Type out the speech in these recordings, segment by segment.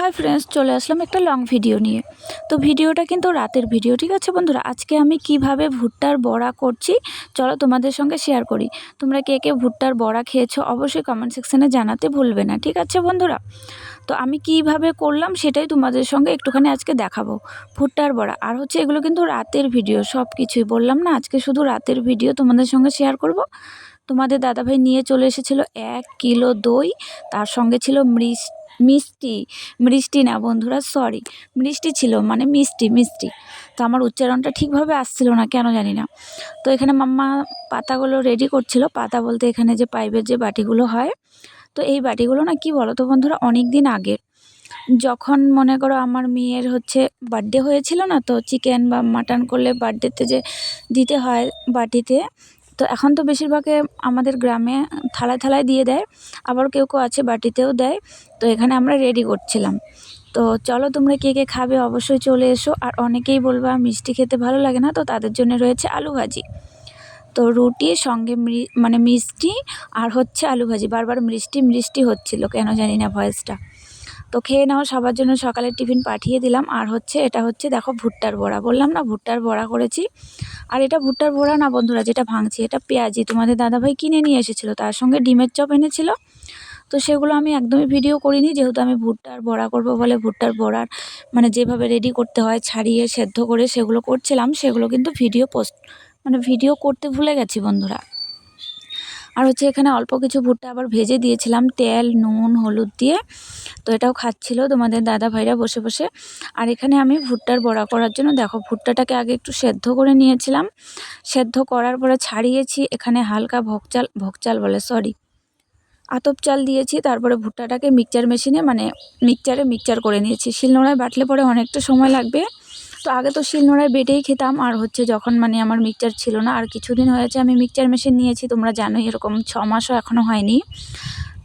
Hi friends চলে আসলাম একটা long video নিয়ে। তো ভিডিওটা কিন্তু রাতের ভিডিও ঠিক আছে বন্ধুরা? আজকে আমি কীভাবে ভুট্টার বড়া করছি, চলো তোমাদের সঙ্গে শেয়ার করি। তোমরা কে কে ভুট্টার বড়া খেয়েছো, অবশ্যই কমেন্ট সেকশানে জানাতে ভুলবে না, ঠিক আছে বন্ধুরা? তো আমি কীভাবে করলাম, সেটাই তোমাদের সঙ্গে একটুখানি আজকে দেখাবো, ভুট্টার বড়া। আর হচ্ছে এগুলো কিন্তু রাতের ভিডিও সব কিছুই বললাম না, আজকে শুধু রাতের ভিডিও তোমাদের সঙ্গে শেয়ার করব। তোমাদের দাদাভাই নিয়ে চলে এসেছিল এক কিলো দই, তার সঙ্গে ছিল মৃষ মিষ্টি মিষ্টি না বন্ধুরা সরি মিষ্টি ছিল মানে মিষ্টি মিষ্টি। তো আমার উচ্চারণটা ঠিকভাবে আসছিল না, কেন জানি না। তো এখানে মাম্মা পাতাগুলো রেডি করছিল, পাতা বলতে এখানে যে পাইপের যে বাটিগুলো হয়, তো এই বাটিগুলো না কি বলো তো বন্ধুরা অনেক দিন আগের। যখন মনে করো আমার মেয়ের হচ্ছে বার্থডে হয়েছিল না, তো চিকেন বা মাটন করলে বার্থডেতে যে দিতে হয় বাটিতে তো এখন তো বেশিরভাগে আমাদের গ্রামে থালায় থালায় দিয়ে দেয়, আবার কেউ কেউ আছে বাটিতেও দেয়, তো এখানে আমরা রেডি করছিলাম। তো চলো তোমরা কে কে খাবে অবশ্যই চলে এসো, আর অনেকেই বলবা মিষ্টি খেতে ভালো লাগে না। তো তাদের জন্য রয়েছে আলু ভাজি। তো রুটি, সঙ্গে মানে মিষ্টি, আর হচ্ছে আলু ভাজি। বারবার মিষ্টি মিষ্টি হচ্ছিল, কেন জানি না ভয়েসটা। তো খেয়ে নাও, সবার জন্য সকালে টিফিন পাঠিয়ে দিলাম। আর হচ্ছে, এটা হচ্ছে দেখো ভুট্টার বড়া। বললাম না ভুট্টার বড়া করেছি। আর এটা ভুট্টার বড়া না বন্ধুরা, যেটা ভাঙছি, এটা পেঁয়াজি। তোমাদের দাদাভাই কিনে নিয়ে এসেছিল, তার সঙ্গে ডিমের চপ এনেছিল। তো সেগুলো আমি একদমই ভিডিও করিনি, যেহেতু আমি ভুট্টার বড়া করব বলে ভুট্টার বড়ার মানে যেভাবে রেডি করতে হয়, ছাড়িয়ে সেদ্ধ করে সেগুলো করছিলাম, সেগুলো কিন্তু ভিডিও পোস্ট মানে ভিডিও করতে ভুলে গেছি বন্ধুরা। আর হচ্ছে এখানে অল্প কিছু ভুট্টা আবার ভেজে দিয়েছিলাম, তেল, নুন, হলুদ দিয়ে। তো এটাও খাচ্ছিল তোমাদের দাদা ভাইরা বসে বসে। আর এখানে আমি ভুট্টার বড়া করার জন্য, দেখো ভুট্টাটাকে আগে একটু সেদ্ধ করে নিয়েছিলাম। সেদ্ধ করার পরে ছাড়িয়েছি, এখানে হালকা ভোগচাল ভোগচাল বলে সরি আতপ চাল দিয়েছি। তারপরে ভুট্টাটাকে মিক্সচার মেশিনে মানে মিক্সচারে মিক্সচার করে নিয়েছি। শিলনোড়ায় বাটলে পরে অনেকটা সময় লাগবে। তো আগে তো শিলনোড়ায় বেটেই খেতাম, আর হচ্ছে যখন মানে আমার মিক্সচার ছিল না, আর কিছুদিন হয়েছে আমি মিক্সচার মেশিন নিয়েছি, তোমরা জানোই এরকম ছ মাসও এখনও হয়নি।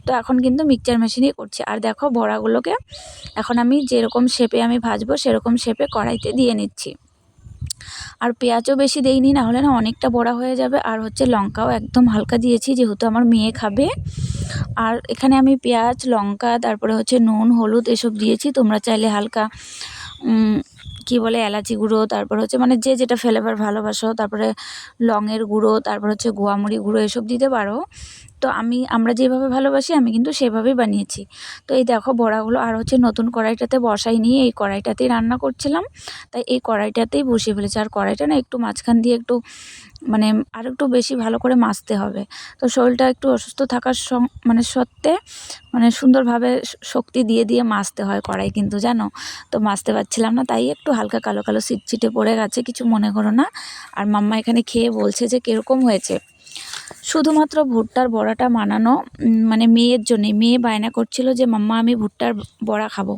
তো এখন কিন্তু মিক্সচার মেশিনেই করছি। আর দেখো বড়াগুলোকে এখন আমি যেরকম শেপে আমি ভাজবো, সেরকম শেপে কড়াইতে দিয়ে নিচ্ছি। আর পেঁয়াজও বেশি দেইনি না হলে না অনেকটা বড়া হয়ে যাবে। আর হচ্ছে লঙ্কাও একদম হালকা দিয়েছি, যেহেতু আমার মেয়ে খাবে। আর এখানে আমি পেঁয়াজ, লঙ্কা, তারপরে হচ্ছে নুন, হলুদ এসব দিয়েছি। তোমরা চাইলে হালকা কি বলে এলাচি গুঁড়ো, তারপর হচ্ছে মানে যে যেটা ফ্লেভার ভালোবাসো, তারপরে লংয়ের গুঁড়ো, তারপর হচ্ছে গোয়ামুড়ি গুঁড়ো, এসব দিতে পারো। তো আমি, আমরা যেভাবে ভালোবাসি, আমি কিন্তু সেভাবেই বানিয়েছি। তো এই দেখো বড়াগুলো আর হচ্ছে নতুন কড়াইটাতে বসাই নিয়ে এই কড়াইটাতেই রান্না করছিলাম। তাই এই কড়াইটাতেই বসিয়ে ফেলেছি। আর কড়াইটা না একটু মাঝখান দিয়ে একটু মানে আর একটু বেশি ভালো করে মাজতে হবে। তো শরীরটা একটু অসুস্থ থাকার মানে সত্ত্বে মানে সুন্দরভাবে শক্তি দিয়ে দিয়ে মাজতে হয় কড়াই কিন্তু জানো? তো মাজতে পারছিলাম না, তাই একটু হালকা কালো কালো ছিটছিটে পড়ে গেছে, কিছু মনে করো না। আর মাম্মা এখানে খেয়ে বলছে যে কীরকম হয়েছে। শুধুমাত্র ভুট্টার বড়াটা মানানো মানে মেয়ের জন্যে, মেয়ে বায়না করছিল যে, মাম্মা, আমি ভুট্টার বড়া খাব।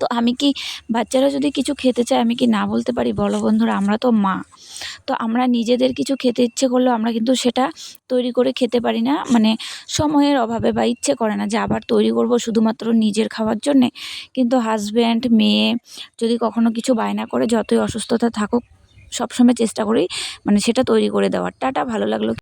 তো আমি কি বাচ্চারা যদি কিছু খেতে চায়, আমি কি না বলতে পারি? বলো বন্ধুরা, আমরা তো মা। তো আমরা নিজেদের কিছু খেতে ইচ্ছে করলেও আমরা কিন্তু সেটা তৈরি করে খেতে পারি না। মানে সময়ের অভাবে বা ইচ্ছে করে না যে আবার তৈরি করব শুধুমাত্র নিজের খাওয়ার জন্যে। কিন্তু হাজব্যান্ড মেয়ে যদি কখনো কিছু বায়না করে, যতই অসুস্থতা থাকুক, সবসময় চেষ্টা করি মানে সেটা তৈরি করে দেওয়ার। টাটা, ভালো লাগল।